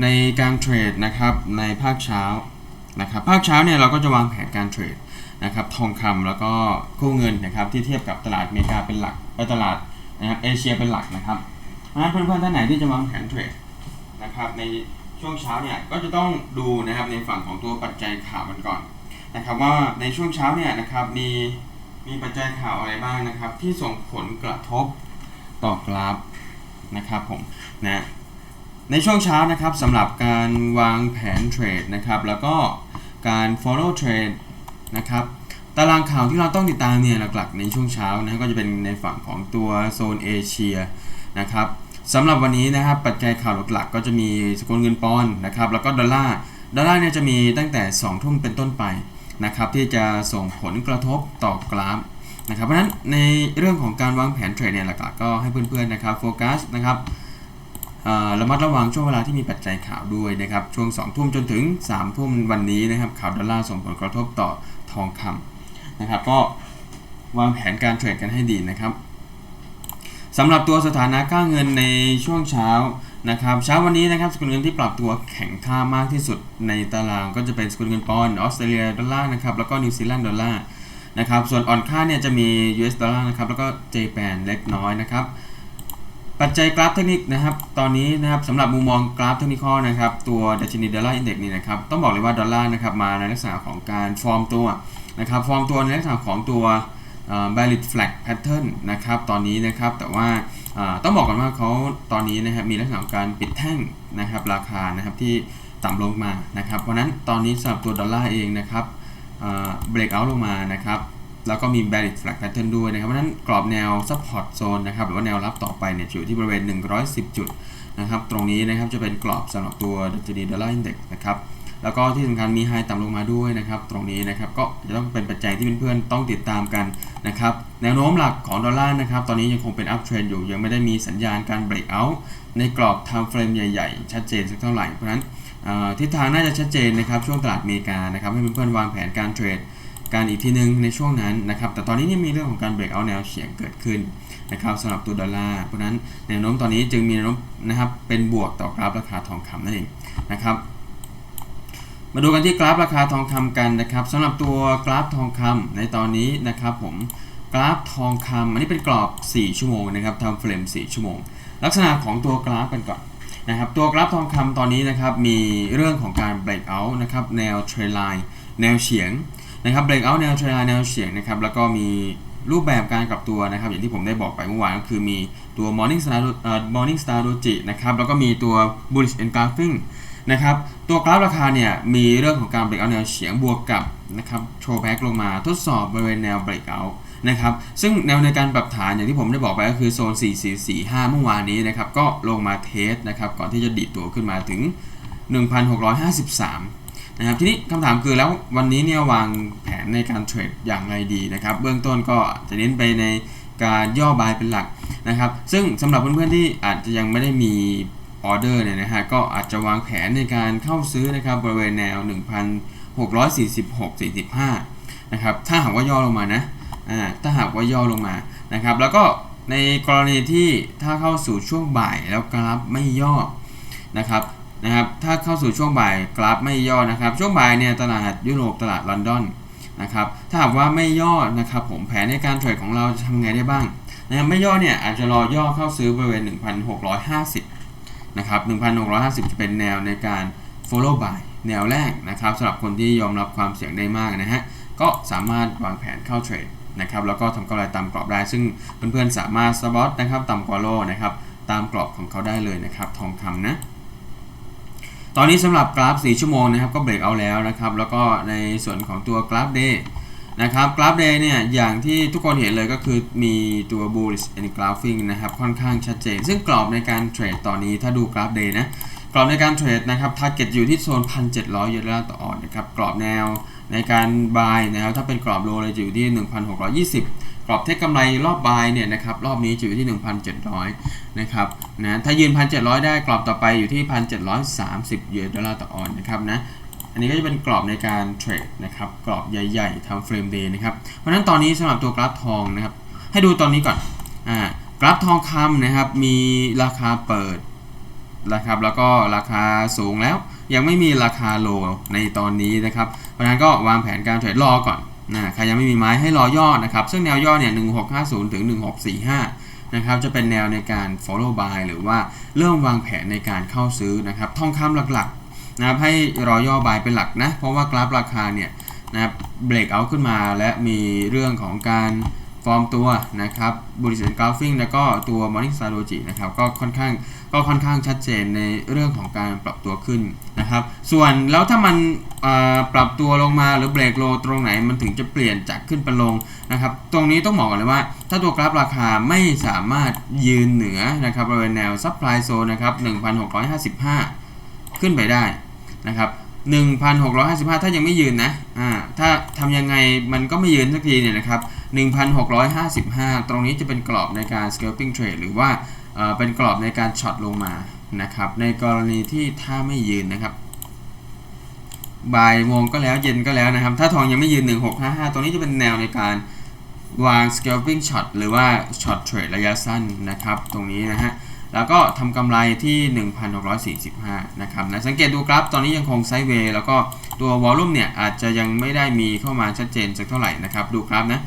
ในการเทรดนะครับในภาคเช้านะครับภาคเช้าเนี่ยเราก็จะวางแผนการเทรดนะครับทองคำแล้วก็คู่เงินนะครับที่เทียบกับตลาดอเมริกาเป็นหลักตลาดนะครับเอเชียเป็นหลักนะครับเพราะฉะนั้นเพื่อนๆท่านไหนที่จะวางแผนเทรดนะครับในช่วงเช้าเนี่ยก็จะต้องดูนะครับในฝั่งของตัวปัจจัยข่าวกันก่อนนะครับว่าในช่วงเช้าเนี่ยนะครับมีมีปัจจัยข่าวอะไรบ้างนะครับที่ส่งผลกระทบต่อกราฟนะครับผมนะ ในช่วงเช้านะครับสำหรับการวางแผนเทรดนะครับแล้วก็การ follow trade นะครับตารางข่าวที่เราต้องติดตามเนี่ยหลักๆ ในช่วงเช้านะก็จะเป็นในฝั่งของตัวโซนเอเชียนะครับสำหรับวันนี้นะครับปัจจัยข่าวหลักๆ ก็จะมีสกุลเงินปอนด์นะครับแล้วก็ดอลลาร์ดอลลาร์เนี่ยจะมีตั้งแต่ 2 ทุ่มเป็นต้นไปนะครับที่จะส่งผลกระทบต่อกราฟนะครับเพราะฉะนั้นในเรื่องของการวางแผนเทรดเนี่ยหลักๆก็ให้เพื่อนๆนะครับโฟกัสนะครับ ระมัดระวังช่วงเวลาที่มีปัจจัยข่าวด้วยนะครับช่วง2ทุ่มจนถึง3ทุ่มวันนี้นะครับข่าวดอลลาร์ส่งผลกระทบต่อทองคำนะครับก็วางแผนการเทรดกันให้ดีนะครับสำหรับตัวสถานะค่าเงินในช่วงเช้านะครับเช้าวันนี้นะครับสกุลเงินที่ปรับตัวแข็งค่ามากที่สุดในตารางก็จะเป็นสกุลเงินปอนด์ออสเตรเลียดอลลาร์นะครับแล้วก็นิวซีแลนด์ดอลลาร์นะครับส่วนอ่อนค่าเนี่ยจะมี US ดอลลาร์นะครับแล้วก็เจแปนเล็กน้อยนะครับ ปัจจัยกราฟเทคนิคนะครับ ตอนนี้นะครับสำหรับมุมมองกราฟเทคนิคนะครับ ตัวดัชนีดอลลาร์อินเด็กซ์นี่นะครับ ต้องบอกเลยว่าดอลลาร์นะครับมาในลักษณะของการฟอร์มตัวนะครับ ฟอร์มตัวในลักษณะของตัวเอ่อ bearish flag pattern นะครับ ตอนนี้นะครับ แต่ว่าต้องบอกก่อนว่าเขาตอนนี้นะครับ มีลักษณะของการปิดแท่งนะครับ ราคานะครับที่ต่ำลงมานะครับ เพราะนั้นตอนนี้สำหรับตัวดอลลาร์เองนะครับเอ่อ break out ลงมานะครับ แล้วก็มี bearish flag pattern ด้วยนะครับ เพราะฉะนั้นกรอบแนว support zone นะครับ หรือว่าแนวรับต่อไปเนี่ยอยู่ที่บริเวณ 110 จุดนะครับ ตรงนี้นะครับจะเป็นกรอบสำหรับตัวดัชนีดอลลาร์อินเด็กซ์นะครับ แล้วก็ที่สำคัญมีไฮต่ำลงมาด้วยนะครับ ตรงนี้นะครับก็จะต้องเป็นปัจจัยที่เพื่อนๆต้องติดตามกันนะครับ แนวโน้มหลักของดอลลาร์นะครับ ตอนนี้ยังคงเป็น up trend อยู่ ยังไม่ได้มีสัญญาณการ break out ในกรอบ time frame ใหญ่ ๆ ชัดเจนสักเท่าไหร่ เพราะฉะนั้นทิศทางน่าจะชัดเจนนะครับช่วงตลาดอเมริกานะครับให้เพื่อนๆวางแผนการเทรด การอีกทีหนึ่งในช่วงนั้นนะครับ แต่ตอนนี้เนี่ยมีเรื่องของการ break out แนวเฉียงเกิดขึ้นนะครับสำหรับตัวดอลลาร์ เพราะนั้นแนวโน้มตอนนี้จึงมีแนวโน้มนะครับเป็นบวกต่อกราฟราคาทองคำนั่นเองนะครับ มาดูกันที่กราฟราคาทองคำกันนะครับสำหรับตัวกราฟทองคำในตอนนี้นะครับผมกราฟทองคำอันนี้เป็นกรอบ 4 ชั่วโมงนะครับทำเฟรม 4 ชั่วโมง ลักษณะของตัวกราฟกันก่อนนะครับตัวกราฟทองคำตอนนี้นะครับมีเรื่องของการ break out นะครับแนว trend line แนวเฉียง นะครับ break out แนวเทรนแนวเฉียงนะครับแล้วก็มีรูปแบบการกลับตัวนะครับ อย่างที่ผมได้บอกไปเมื่อวานก็คือมีตัว morning star เอ่อ morning star doji นะครับแล้วก็มีตัว bullish engulfing นะครับตัวกราฟราคาเนี่ยมีเรื่องของการ break out แนวเฉียงบวกกับนะครับ throw back ลงมาทดสอบบริเวณแนว break out นะครับซึ่งแนวในการปรับฐานอย่างที่ผมได้บอกไปก็คือโซน 4445 เมื่อวานนี้นะครับก็ลงมาเทสนะครับก่อนที่จะดีดตัวขึ้นมาถึง 1653 นะครับทีนี้คำถามคือแล้ววันนี้เนี่ยวางแผนในการเทรดอย่างไรดีนะครับ เบื้องต้นก็จะเน้นไปในการย่อบายเป็นหลักนะครับ ซึ่งสำหรับเพื่อนๆที่อาจจะยังไม่ได้มีออเดอร์เนี่ยนะฮะก็อาจจะวางแผนในการเข้าซื้อนะครับบริเวณแนว 1,646 45นะครับถ้าหากว่าย่อลงมานะอ่าถ้าหากว่าย่อลงมานะครับ แล้วก็ในกรณีที่ถ้าเข้าสู่ช่วงบ่ายแล้วกราฟไม่ย่อนะครับ นะครับถ้าเข้าสู่ช่วงบ่ายกราฟไม่ย่อนะครับ ช่วงบ่ายเนี่ยตลาดยุโรปตลาดลอนดอนนะครับถ้าหากว่าไม่ย่อนะครับผมแผนในการเทรดของเราจะทำไงได้บ้างนะครับไม่ย่อเนี่ยอาจจะรอย่อเข้าซื้อบริเวณ 1,650นะครับ1,650 จะเป็นแนวในการ follow buy แนวแรกนะครับสำหรับคนที่ยอมรับความเสี่ยงได้มากนะฮะก็สามารถวางแผนเข้าเทรดนะครับแล้วก็ทำกำไรตามกรอบได้ ซึ่งเพื่อนๆสามารถสปอตนะครับต่ำกว่าโลนะครับตามกรอบของเขาได้เลยนะครับทองคำนะ ตอนนี้สำหรับกราฟ 4 ชั่วโมงนะครับก็เบรกเอาแล้วนะครับ แล้วก็ในส่วนของตัวกราฟ day นะครับกราฟ day เนี่ยอย่างที่ทุกคนเห็นเลยก็คือมีตัว bullish and graphing นะครับค่อนข้างชัดเจน ซึ่งกรอบในการเทรดตอนนี้ถ้าดูกราฟ day นะกรอบในการเทรดนะครับ target อยู่ที่โซน 1,700ยูโรต่อออนนะครับ กรอบแนวในการ buy นะครับถ้าเป็นกรอบโลเลยจะอยู่ที่ 1,620 กรอบเทคกำไรรอบบายเนี่ยนะครับรอบนี้จะอยู่ที่ 1,700 นะครับนะถ้ายืน 1,700 ได้กรอบต่อไปอยู่ที่ 1,730ยูโรดอลลาร์ต่อออนนะครับนะอันนี้ก็จะเป็นกรอบในการเทรดนะครับกรอบใหญ่ๆทำเฟรมเดย์นะครับเพราะฉะนั้นตอนนี้สำหรับตัวกราฟทองนะครับให้ดูตอนนี้ก่อนอ่ากราฟทองคำนะครับมีราคาเปิดนะครับแล้วก็ราคาสูงแล้วยังไม่มีราคาโลในตอนนี้นะครับเพราะฉะนั้นก็วางแผนการเทรดรอก่อน นะใครยังไม่มีไม้ให้รอย่อนะครับ ซึ่งแนวย่อเนี่ย1650 ถึง 1645 นะครับ จะเป็นแนวในการ follow buy หรือว่าเริ่มวางแผนในการเข้าซื้อนะครับ ทองคำหลักๆนะครับให้รอย่อบายเป็นหลักนะ เพราะว่ากราฟราคาเนี่ยนะครับเบรกเอาขึ้นมาและมีเรื่องของการฟอร์มตัวนะครับบริษัทกราฟิงแล้วก็ตัว Morning Star Doji นะครับ ก็ค่อนข้าง ก็ค่อนข้างชัดเจนในเรื่องของการปรับตัวขึ้นนะครับ ส่วนแล้วถ้ามันปรับตัวลงมาหรือเบรกโลตรงไหนมันถึงจะเปลี่ยนจากขึ้นไปลงนะครับ ตรงนี้ต้องบอกก่อนเลยว่า ถ้าตัวกราฟราคาไม่สามารถยืนเหนือนะครับบริเวณแนว supply zone นะครับ1,655 ขึ้นไปได้นะครับ1,655 ถ้ายังไม่ยืนนะ อ่า ถ้าทำยังไงมันก็ไม่ยืนสักทีเนี่ยนะครับ 1,655 ตรงนี้จะเป็นกรอบในการ scalping trade หรือว่า เป็นกรอบในการช็อตลงมานะครับ ในกรณีที่ถ้าไม่ยืนนะครับบ่ายโมงก็แล้วเย็นก็แล้วนะครับ ถ้าทองยังไม่ยืน 1655 ตรงนี้จะเป็นแนวในการวาง scalping shot หรือว่า short trade ระยะสั้นนะครับ ตรงนี้นะฮะ แล้วก็ทำกำไรที่ 1,645 นะครับนะสังเกตดูกราฟตอนนี้ยังคงไซด์เวย์แล้วก็ตัววอลลุ่มเนี่ย อาจจะยังไม่ได้มีเข้ามาชัดเจนสักเท่าไหร่นะครับ ดูกราฟนะ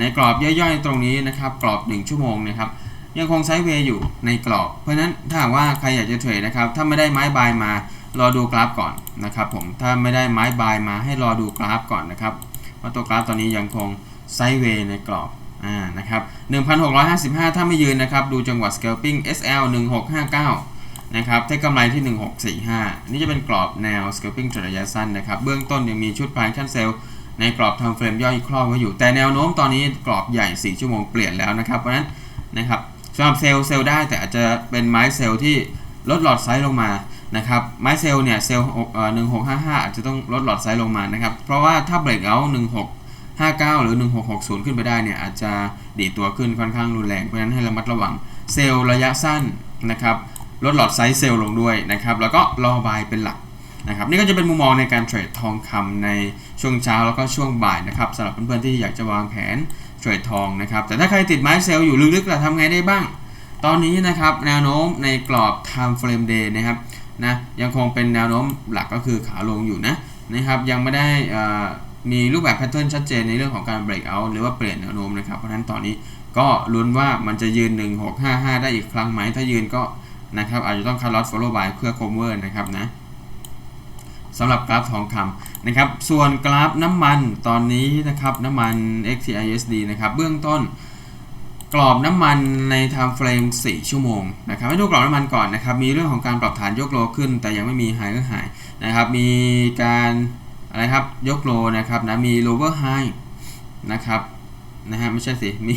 ในกรอบย่อยๆ ตรงนี้นะครับ กรอบ 1 ชั่วโมงนะครับ ยังคงไซด์เวย์อยู่ในกรอบ เพราะฉะนั้นถ้าว่าใครอยากจะเทรดนะครับ ถ้าไม่ได้ไม้บายมารอดูกราฟก่อนนะครับผม ถ้าไม่ได้ไม้บายมาให้รอดูกราฟก่อนนะครับว่าตัวกราฟตอนนี้ยังคงไซด์เวย์ในกรอบอ่านะครับ1,655 ถ้าไม่ยืนนะครับ ดูจังหวะ scalping SL 1659นะครับเทคกำไรที่ 1645 นี่จะเป็นกรอบแนว scalping ระยะสั้นนะครับ เบื้องต้นยังมีชุด price cancel ในกรอบ time frame ย่อยครอบไว้อยู่ แต่แนวโน้มตอนนี้กรอบใหญ่ 4 ชั่วโมงเปลี่ยนแล้วนะครับ เพราะนั้นนะครับ สำหรับเซลล์เซลล์ได้แต่อาจจะเป็นไม้เซลล์ที่ลดหลอดไซส์ลงมานะครับไม้เซลล์เนี่ยเซลล์เอ่อ1655อาจจะต้องลดหลอดไซส์ลงมานะครับเพราะว่าถ้า break out 1659หรือ1660ขึ้นไปได้เนี่ยอาจจะดีตัวขึ้นค่อนข้างรุนแรงเพราะฉะนั้นให้ระมัดระวังเซลล์ระยะสั้นนะครับลดหลอดไซส์เซลล์ลงด้วยนะครับแล้วก็รอบายเป็นหลักนะครับนี่ก็จะเป็นมุมมองในการเทรดทองคำในช่วงเช้าแล้วก็ช่วงบ่ายนะครับสำหรับเพื่อนๆที่อยากจะวางแผน เทรดทองนะครับ แต่ถ้าใครติดไม้เซลล์อยู่ลึกๆล่ะทำไงได้บ้าง ตอนนี้นะครับ แนวโน้มในกรอบ time frame day นะครับนะยังคงเป็นแนวโน้มหลักก็คือขาลงอยู่นะนะครับ ยังไม่ได้มีรูปแบบแพทเทิร์นชัดเจนในเรื่องของการ break out หรือว่าเปลี่ยนแนวโน้มนะครับ เพราะฉะนั้นตอนนี้ก็ลุ้นว่ามันจะยืน 1655 ได้อีกครั้งไหมถ้ายืนก็นะครับอาจจะต้องคาร์ลอต follow by เพื่อ cover นะครับนะ สำหรับกราฟทองคำนะครับ ส่วนกราฟน้ำมันตอนนี้นะครับน้ำมัน XTISD นะครับเบื้องต้นกรอบน้ำมันใน time frame 4 ชั่วโมงนะครับให้ดูกรอบน้ำมันก่อนนะครับ มีเรื่องของการปรับฐานยกโลขึ้น แต่ยังไม่มี high ก็ high นะครับมีการอะไรครับยกโลนะครับนะมี lower high นะครับนะฮะไม่ใช่สิมี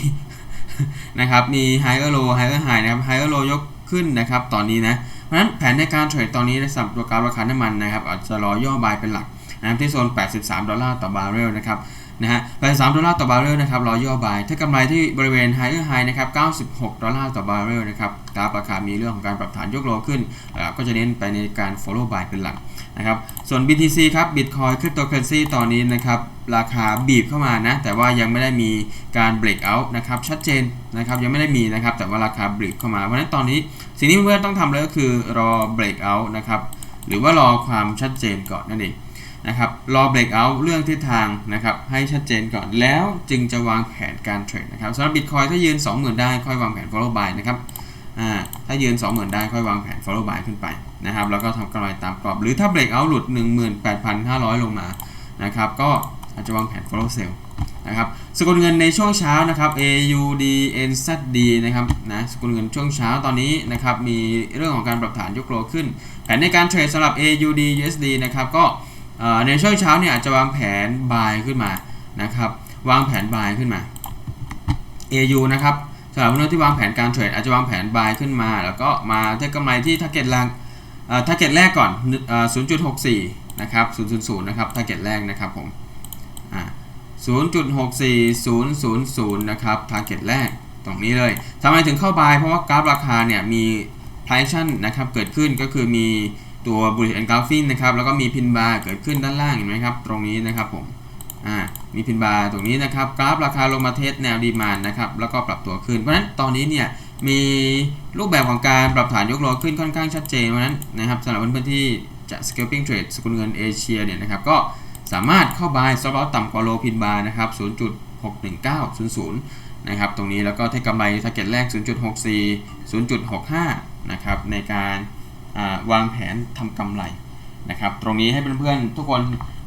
นะครับมี higher low higher high นะครับ higher low ยกขึ้นนะครับตอนนี้นะ เพราะฉะนั้นแผนในการเทรดตอนนี้ในสำหรับตัวกราฟราคาน้ำมันนะครับอาจจะรอย่อบายเป็นหลักนะครับที่โซน 83 ดอลลาร์ต่อบาร์เรลนะครับ นะฮะ83ดอลลาร์ต่อบาร์เรลนะครับรอย่อบาย ถ้ากำไรที่บริเวณ higher high นะครับ96 ดอลลาร์ต่อบาร์เรลนะครับกราฟราคามีเรื่องของการปรับฐานยกโลขึ้น ก็จะเน้นไปในการ follow buy เป็นหลักนะครับ ส่วน BTC ครับ Bitcoin Cryptocurrency ตอนนี้นะครับราคาบีบเข้ามานะ แต่ว่ายังไม่ได้มีการ break out นะครับชัดเจนนะครับยังไม่ได้มีนะครับ แต่ว่าราคาบีบเข้ามา เพราะฉะนั้นตอนนี้สิ่งที่เพื่อนต้องทำเลยก็คือรอ break out นะครับหรือว่ารอความชัดเจนก่อนนั่นเอง นะครับรอ break out เรื่องทิศทางนะครับให้ชัดเจนก่อนแล้วจึงจะวางแผนการเทรดนะครับสำหรับ Bitcoin ถ้ายืน 20,000 ได้ค่อยวางแผน follow buy นะครับอ่าถ้ายืน 20,000 ได้ค่อยวางแผน follow buy ขึ้นไปนะครับแล้วก็ทำกำไรตามกรอบ หรือถ้า break out หลุด 18,500 ลงมานะครับก็อาจจะวางแผน follow sell นะครับสกุลเงินในช่วงเช้านะครับ AUD NZD นะครับนะสกุลเงินช่วงเช้าตอนนี้นะครับมีเรื่องของการปรับฐานยกโลขึ้น แผนในการเทรดสำหรับ AUD USD นะครับก็ ในช่วงเช้าเนี่ยอาจจะวางแผน buy ขึ้นมานะครับวางแผน buy ขึ้นมา AU นะครับสำหรับเพื่อนๆที่วางแผนการเทรดอาจจะวางแผน buy ขึ้นมา แล้วก็มาเทคกำไรที่ target แรกเอ่อ target แรกก่อน 0.64 นะครับ 000 นะครับ target แรกนะครับผมอ่า0.64000 นะครับ target แรกตรงนี้เลยทำไมถึงเข้า buy เพราะว่ากราฟราคาเนี่ยมี price action นะครับเกิดขึ้นก็คือมี ตัวบริษัทกราฟินนะครับแล้วก็มีพินบาร์เกิดขึ้นด้านล่างเห็นไหมครับตรงนี้นะครับผมอ่ามีพินบาร์ตรงนี้นะครับกราฟราคาลงมาเทสแนวดีมานนะครับแล้วก็ปรับตัวขึ้นเพราะฉะนั้นตอนนี้เนี่ยมีรูปแบบของการปรับฐานยกโลขึ้นค่อนข้างชัดเจนเพราะฉะนั้นนะครับสำหรับเพื่อนๆที่จะ scalping trade สกุลเงินเอเชียเนี่ยนะครับก็สามารถเข้า buy stop loss ต่ำกว่าโลพินบาร์นะครับ 0.61900 นะครับ ตรงนี้แล้วก็เทคกำไร target แรก 0.64 0.65 นะครับ ในการ วางแผนทำกำไรนะครับตรงนี้ให้เพื่อนๆทุกคน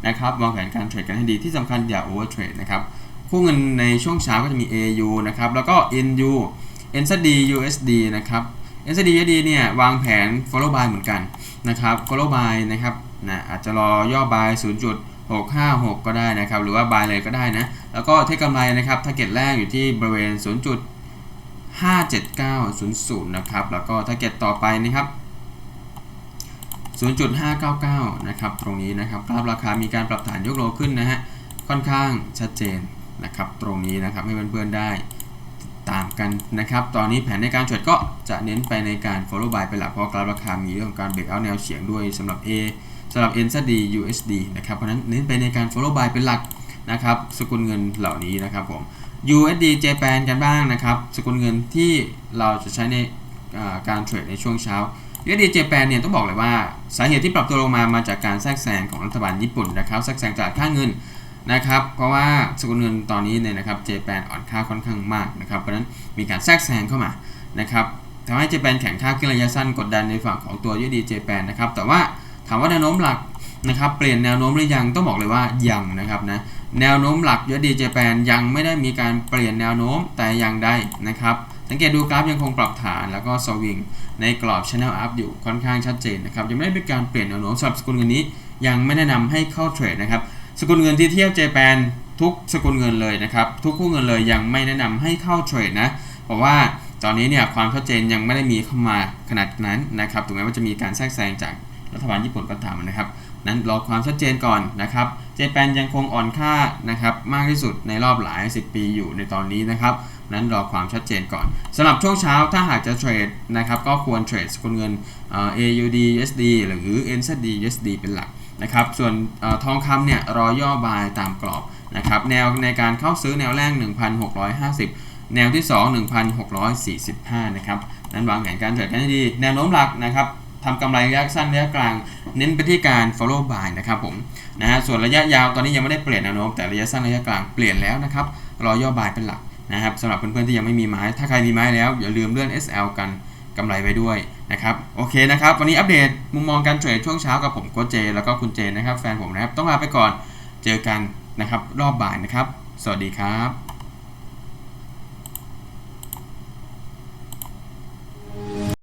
นะครับวางแผนการเทรดกันให้ดีที่สำคัญอย่า over trade นะครับคู่เงินในช่วงเช้าก็จะมี AU นะครับแล้วก็ NU NZD USD นะครับ NZD USD เนี่ยวางแผน follow buy เหมือนกันนะครับ follow buy นะครับนะอาจจะรอย่อ buy 0.656 ก็ได้นะครับหรือว่า buy เลยก็ได้นะแล้วก็เทคกำไรนะครับ target แรกอยู่ที่บริเวณ 0.57900 นะครับแล้วก็ target ต่อไปนะครับ 0.599 นะครับตรงนี้นะครับกราฟราคามีการปรับฐานยกโลขึ้นนะฮะค่อนข้างชัดเจนนะครับตรงนี้นะครับให้เพื่อนๆได้ตามกันนะครับ ตอนนี้แผนในการเทรดก็จะเน้นไปในการ follow buy เป็นหลักเพราะกราฟราคามีเรื่องของการ break out แนวเฉียงด้วยสำหรับ A สำหรับ NZD USD นะครับเพราะนั้นเน้นไปในการ follow buy เป็นหลักนะครับสกุลเงินเหล่านี้นะครับผม USD Japan กันบ้างนะครับ สกุลเงินที่เราจะใช้ในการเทรดในช่วงเช้า USD Japan เนี่ยต้องบอกเลยว่าสาเหตุที่ปรับตัวลงมามาจากการแทรกแซงของรัฐบาลญี่ปุ่นนะครับแทรกแซงจากค่าเงินนะครับเพราะว่าสกุลเงินตอนนี้เนี่ยนะครับเจแปนอ่อนค่าค่อนข้างมากนะครับเพราะฉะนั้นมีการแทรกแซงเข้ามานะครับทำให้เจแปนแข็งค่าขึ้นระยะสั้นกดดันในฝั่งของตัวยูดีเจแปนนะครับแต่ว่าถามว่าแนวโน้มหลักนะครับเปลี่ยนแนวโน้มหรือยังต้องบอกเลยว่ายังนะครับนะแนวโน้มหลักยูดีเจแปนยังไม่ได้มีการเปลี่ยนแนวโน้มแต่อย่างใดนะครับ สังเกตดูกราฟยังคงปรับฐานแล้วก็สวิงในกรอบ Channel Up อยู่ค่อนข้างชัดเจนนะครับยังไม่ได้มีการเปลี่ยนแนวโน้มสำหรับสกุลเงินนี้ ยังไม่แนะนำให้เข้าเทรดนะครับสกุลเงินที่เทียบเจแปนทุกสกุลเงินเลยนะครับทุกคู่เงินเลยยังไม่แนะนำให้เข้าเทรดนะเพราะว่าตอนนี้เนี่ยความชัดเจนยังไม่ได้มีเข้ามาขนาดนั้นนะครับถึงแม้ว่าจะมีการแทรกแซงจากรัฐบาลญี่ปุ่นก็ตามนะครับ นั้นรอความชัดเจนก่อนนะครับ เจแปนยังคงอ่อนค่านะครับมากที่สุดในรอบหลาย 10 ปีอยู่ในตอนนี้นะครับ นั้นรอความชัดเจนก่อนสำหรับช่วงเช้าถ้าหากจะเทรดนะครับก็ควรเทรดสกุลเงิน AUD USD หรือ NZD USD เป็นหลักนะครับ ส่วนออทองคำเนี่ยรอย่อบายตามกรอบนะครับแนวในการเข้าซื้อแนวแรก 1,650 แนวที่ 2 1,645 นะครับ นั้นวางแผนการเทรดกันให้ดี แนวโน้มหลักนะครับ ทำกำไรระยะสั้นระยะกลาง เน้นไปที่การ follow buy นะครับผมนะฮะส่วนระยะยาวตอนนี้ยังไม่ได้เปลี่ยนแนวโน้มแต่ระยะสั้นระยะกลางเปลี่ยนแล้วนะครับรอย่อบายเป็นหลักนะครับสำหรับเพื่อนๆที่ยังไม่มีไม้ ถ้าใครมีไม้แล้วอย่าลืมเลื่อน SL กันกำไรไว้ด้วยนะครับโอเคนะครับ วันนี้อัปเดตมุมมองการเทรดช่วงเช้ากับผมโค้ชเจ แล้วก็คุณเจนะครับแฟนผมนะครับต้องลาไปก่อนเจอกันนะครับรอบบ่ายนะครับ สวัสดีครับ